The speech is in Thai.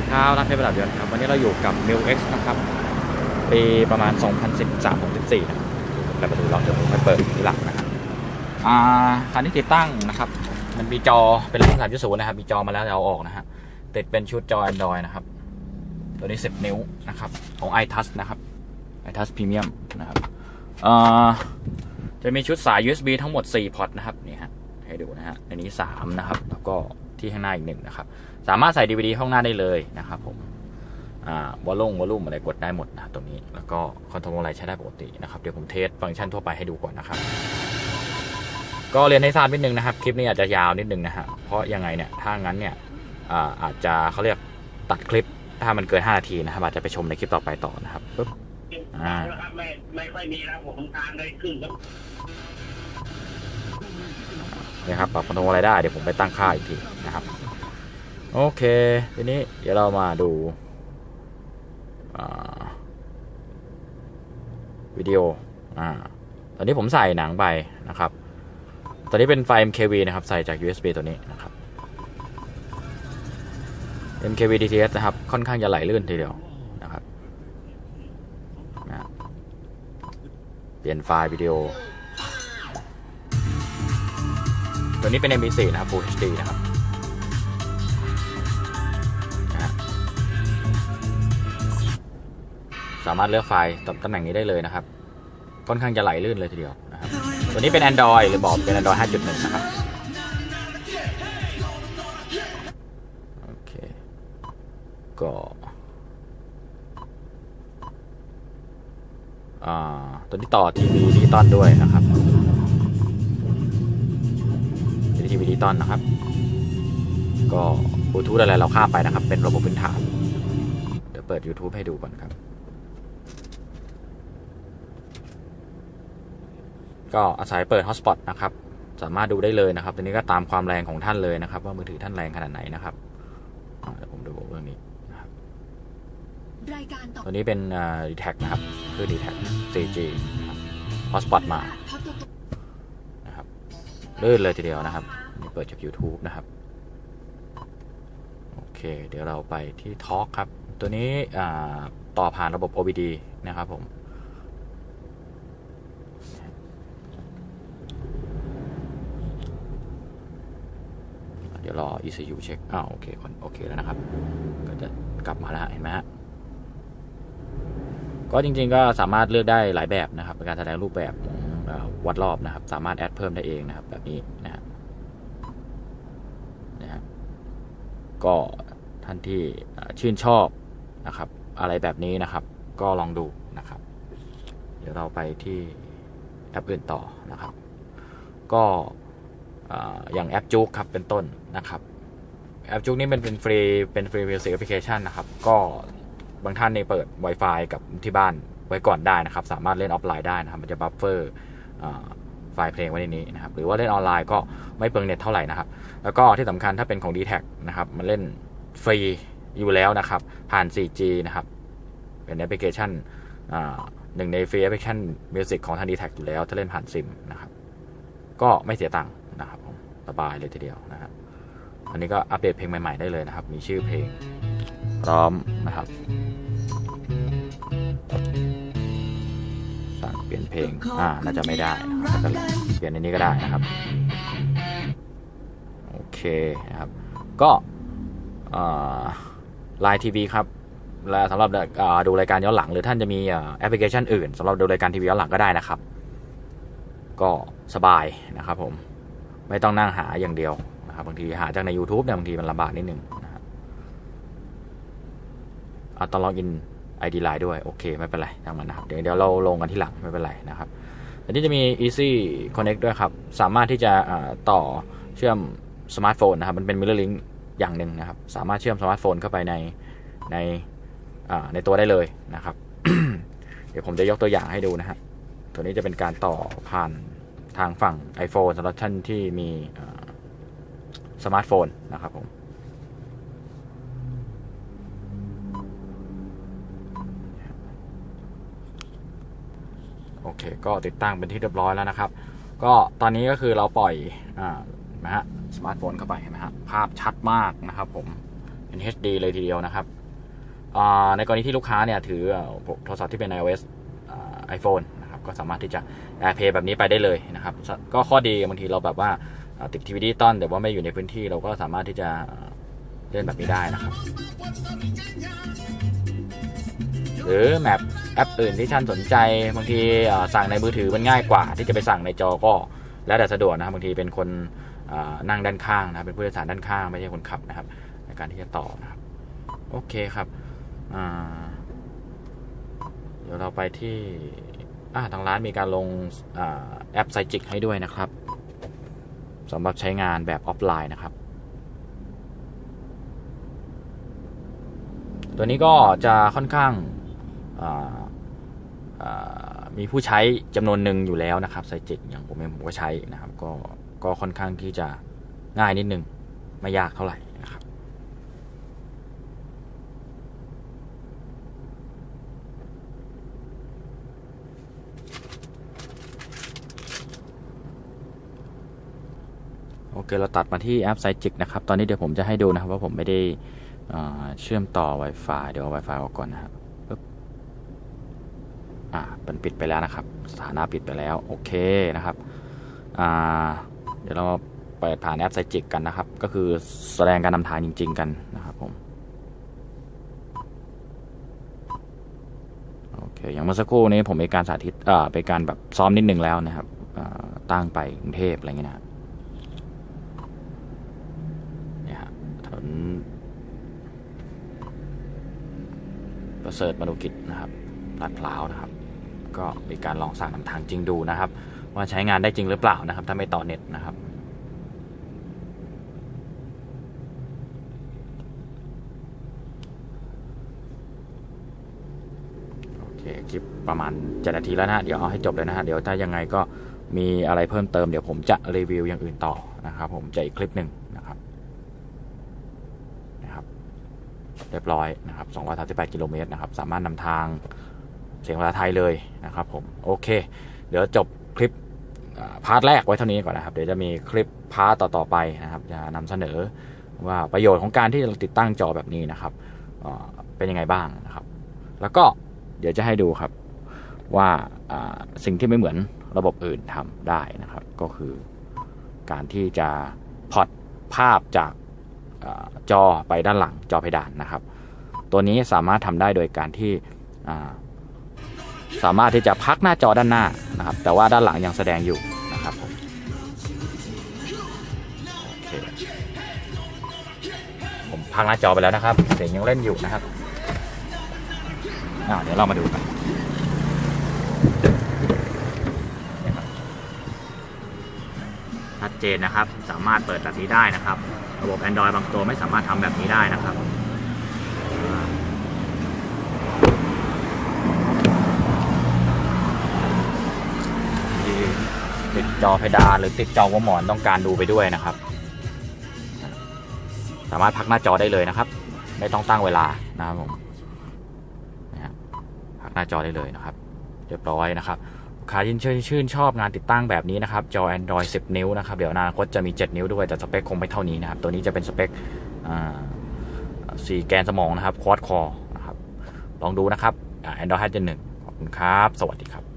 สเช้าร้านเพรประดับยนต์ครับ วันนี้เราอยู่กับ m i l X นะครับ ปีประมาณ 2013-14นะครับแต่ประตูเราเดียวผมไปเปิดที่หลังนะครับอ่าคันที่ติดตั้งนะครับ มันมีจอเป็นรุ่น3.0นะครับ มีจอมาแล้วจะเอาออกนะฮะ ติดเป็นชุดจอ Android นะครับ ตัวนี้ 10 นิ้วนะครับ ของ iTouch นะครับ iTouch Premium นะครับอ่าจะมีชุดสาย USB ทั้งหมด 4 พอร์ตนะครับ นี่ฮะ ให้ดูนะฮะ อันนี้ 3 นะครับ แล้วก็ที่ข้างหน้าอีกหนึ่งนะครับ สามารถใส่ DVD ข้างหน้าได้เลยนะครับผมอ่าวอลลุ่มวอลลุ่มอะไรกดได้หมดนะตรงนี้แล้วก็คอนโทรลอะไรใช้ได้ปกตินะครับเดี๋ยวผมเทสฟังก์ชันทั่วไปให้ดูก่อนนะครับ ก็เรียนให้ทราบนิดนึงนะครับ คลิปนี้อาจจะยาวนิดนึงนะฮะเพราะยังไงเนี่ยถ้างั้นเนี่ยอ่าอาจจะเขาเรียกตัดคลิปถ้ามันเกิน 5 นาทีนะครับอาจจะไปชมในคลิปต่อไปต่อนะครับปึ๊บอ่าไม่ไม่ค่อยมีแล้วผมทานได้ครึ่งครับนี่ครับปรับคอนโทรลอะไรได้เดี๋ยวผมไปตั้งค่าอีกทีนะครับ โอเค ทีนี้เดี๋ยวเรามาดูาวิดีโออ่าตอนนี้ผมใส่หนังไปนะครับ ตอนนี้เป็นไฟ MKV นะครับ ใส่จาก USB ตัวนี้นะครับ MKV DTS นะครับ ค่อนข้างจะไหลลื่นทีเดียวนะครับนะเปลี่ยนไฟล์วิดีโอ ตัวนี้เป็น MP4 นะครับ Full HD นะครับ สามารถเลือกไฟล์ตำแหน่งนี้ได้เลยนะครับ ค่อนข้างจะไหลลื่นเลยทีเดียวนะครับตัวนี้เป็น Android หรือบอกเป็น Android 5.1 นะครับโอเคก็อ่าตัวนี้ต่อทีวีดิจิตอลด้วยนะครับทีวีดิจิตอลนะครับ ก็บลูทูธอะไรเราข้ามไปนะครับ เป็นระบบพื้นฐาน เดี๋ยวเปิด YouTube ให้ดูก่อนครับ ก็อาศัยเปิด Hotspot นะครับ สามารถดูได้เลยนะครับ ตัวนี้ก็ตามความแรงของท่านเลยนะครับ ว่ามือถือท่านแรงขนาดไหนนะครับอ่าเดี๋ยวผมดูเรื่องนี้นะครับรายการต่อตัวนี้เป็นดีแท็นะครับ คือ d t แท็ 4G นะครับ Hotspot มาพักตัวนะครับลื่นเลยทีเดียวนะครับนี่เปิดจาก YouTube นะครับ โอเค เดี๋ยวเราไปที่ Talk ครับ ตัวนี้อ่าต่อผ่านระบบ OBD นะครับผม เดี๋ยว รอ ECU เช็คอ้าวโอเคคนโอเคแล้วนะครับ ก็จะกลับมาแล้วเห็นไหมฮะก็จริงๆก็สามารถเลือกได้หลายแบบนะครับในการแสดงรูปแบบของวัดรอบนะครับ สามารถแอดเพิ่มได้เองนะครับ แบบนี้นะฮะนะฮะก็ท่านที่ชื่นชอบนะครับ อะไรแบบนี้นะครับ ก็ลองดูนะครับ เดี๋ยวเราไปที่แอปอื่นต่อนะครับ ก็ อย่างแอปจุกครับเป็นต้นนะครับแอปจุกนี้มันเป็นฟรีเป็นฟรีมิวสิกแอปพลิเคชันนะครับ ก็บางท่านเนี่ยเปิด Wi-Fi กับที่บ้านไว้ก่อนได้นะครับ สามารถเล่นออฟไลน์ได้นะครับ มันจะบัฟเฟอร์ไฟล์เพลงไว้ในนี้นะครับ หรือว่าเล่นออนไลน์ก็ไม่เปลืองเน็ตเท่าไหร่นะครับ แล้วก็ที่สำคัญถ้าเป็นของ d t แทนะครับ มันเล่นฟรีอยู่แล้วนะครับ ผ่าน 4G นะครับ เป็นแอปพลิเคชันหนึ่งในฟรีแอปพลิเคชันมิวสิกของทาง d t แทอยู่แล้ว ถ้าเล่นผ่านซิมนะครับ ก็ไม่เสียตังค์ สบายเลยทีเดียวนะครับอันนี้ก็อัปเดตเพลงใหม่ ๆ ได้เลยนะครับ มีชื่อเพลงพร้อมนะครับสั่งเปลี่ยนเพลง อ่า น่าจะไม่ได้นะครับก็เปลี่ยนในนี้ก็ได้นะครับ โอเคนะครับ ก็ไลน์ทีวีครับ และสำหรับดูรายการย้อนหลัง หรือท่านจะมีแอปพลิเคชันอื่นสำหรับดูรายการทีวีย้อนหลังก็ได้นะครับ ก็สบายนะครับผม ไม่ต้องนั่งหาอย่างเดียวนะครับบางทีหาจากใน YouTube เนี่ยบางทีมันลำบากนิดนึงนะเอาต้องล็อกอิน ID Line ด้วย โอเค ไม่เป็นไรทางมันนะครับ เดี๋ยวเดี๋ยวเราลงกันที่หลัง ไม่เป็นไรนะครับอันนี้จะมี Easy Connect ด้วยครับ สามารถที่จะต่อเชื่อมสมาร์ทโฟนนะครับ มันเป็น Mirror Link อย่างหนึ่งนะครับ สามารถเชื่อมสมาร์ทโฟนเข้าไปในในในตัวได้เลยนะครับ เดี๋ยวผมจะยกตัวอย่างให้ดูนะฮะ ตัวนี้จะเป็นการต่อผ่าน ทางฝั่ง iPhone สำหรับท่านที่มีสมาร์ทโฟนนะครับผมโอเค ก็ติดตั้งเป็นที่เรียบร้อยแล้วนะครับ ก็ตอนนี้ก็คือเราปล่อยอนไหมฮะสมาร์ทโฟนเข้าไปเห็นไหมฮะภาพชัดมากนะครับผมเป็น HD เลยทีเดียวนะครับในกรณีที่ลูกค้าเนี่ยถือโทรศัพท์ที่เป็น iOS ไก็สามารถที่จะ AirPlay แบบนี้ไปได้เลยนะครับ ก็ข้อดีบางทีเราแบบว่าติดทีวีดิจิตอลแต่ว่าไม่อยู่ในพื้นที่เราก็สามารถที่จะเล่นแบบนี้ได้นะครับ หรือแมปแอปอื่นที่ท่านสนใจบางทีสั่งในมือถือมันง่ายกว่า ที่จะไปสั่งในจอก็แล้วแต่สะดวกนะครับบางทีเป็นคนนั่งด้านข้างนะเป็นผู้โดยสารด้านข้างไม่ใช่คนขับนะครับ ในการที่จะต่อนะครับโอเคครับเดี๋ยวเราไปที่ ทางร้านมีการลงอแอปไซจิกให้ด้วยนะครับสำหรับใช้งานแบบออฟไลน์นะครับ ตัวนี้ก็จะค่อนข้างมีผู้ใช้จำนวนหนึ่งอยู่แล้วนะครับไซจิกอย่างผมเองผมก็ใช้นะครับ ก็ก็ค่อนข้างที่จะง่ายนิดนึง ไม่ยากเท่าไหร่นะครับ โอเคเราตัดมาที่แอปไซจิกนะครับ ตอนนี้เดี๋ยวผมจะให้ดูนะครับว่าผมไม่ได้เชื่อมต่อ Wi-Fi เดี๋ยวเอา Wi-Fi ออกก่อนนะครับปึ๊บอ่าเป็นปิดไปแล้วนะครับ สถานะปิดไปแล้ว โอเคนะครับอ่าเดี๋ยวเราเปิดผ่านแอปไซจิกกันนะครับ ก็คือแสดงการนำทางจริง ๆ กันนะครับผมโอเคอย่างเมื่อสักครู่นี้ผมมีการสาธิตอ่าเป็นการแบบซ้อมนิดนึงแล้วนะครับตั้งไปกรุงเทพอะไรเงี้ยนะครับ เนี่ยฮะถนน ประเสริฐมนุกิจนะครับลาดพร้าวนะครับ ก็มีการลองสั่งนำทางจริงดูนะครับ ว่าใช้งานได้จริงหรือเปล่านะครับ ถ้าไม่ต่อเน็ตนะครับโอเคคลิปประมาณเจ็ดนาทีแล้วนะฮะ เดี๋ยวเอาให้จบเลยนะฮะ เดี๋ยวถ้ายังไงก็มีอะไรเพิ่มเติมเดี๋ยวผมจะรีวิวอย่างอื่นต่อนะครับผมจะอีกคลิปหนึ่งนะครับนะครับ เรียบร้อยนะครับ238กิโลเมตรนะครับ สามารถนำทางเสียงภาษาไทยเลยนะครับผม โอเค เดี๋ยวจบคลิปพาร์ทแรกไว้เท่านี้ก่อนนะครับ เดี๋ยวจะมีคลิปพาร์ทต่อๆไปนะครับ จะนำเสนอว่าประโยชน์ของการที่เราติดตั้งจอแบบนี้นะครับเป็นยังไงบ้างนะครับ แล้วก็เดี๋ยวจะให้ดูครับว่าสิ่งที่ไม่เหมือนระบบอื่นทำได้นะครับ ก็คือการที่จะพอร์ตภาพจาก จอไปด้านหลังจอเพดานนะครับ ตัวนี้สามารถทำได้โดยการที่สามารถที่จะพักหน้าจอด้านหน้านะครับ แต่ว่าด้านหลังยังแสดงอยู่นะครับผมผมพักหน้าจอไปแล้วนะครับ เสียงยังเล่นอยู่นะครับเดี๋ยวเรามาดูกัน เจนนะครับ สามารถเปิดแบบนี้ได้นะครับ ระบบ Android บางตัวไม่สามารถทำแบบนี้ได้นะครับติดจอเพดานหรือติดจอหัวหมอนต้องการดูไปด้วยนะครับ สามารถพักหน้าจอได้เลยนะครับ ไม่ต้องตั้งเวลานะครับผมพักหน้าจอได้เลยนะครับ เรียบร้อยนะครับ ค้าที่ชื่นชื่นชอบงานติดตั้งแบบนี้นะครับจอ Android 10 นิ้วนะครับ เดี๋ยวอนาคตจะมี 7 นิ้วด้วยแต่สเปคคงไม่เท่านี้นะครับ ตัวนี้จะเป็นสเปคสี่แกนสมองนะครับ ควอดคอนะครับ ลองดูนะครับอ่า Android 5.1ขอบคุณครับ สวัสดีครับ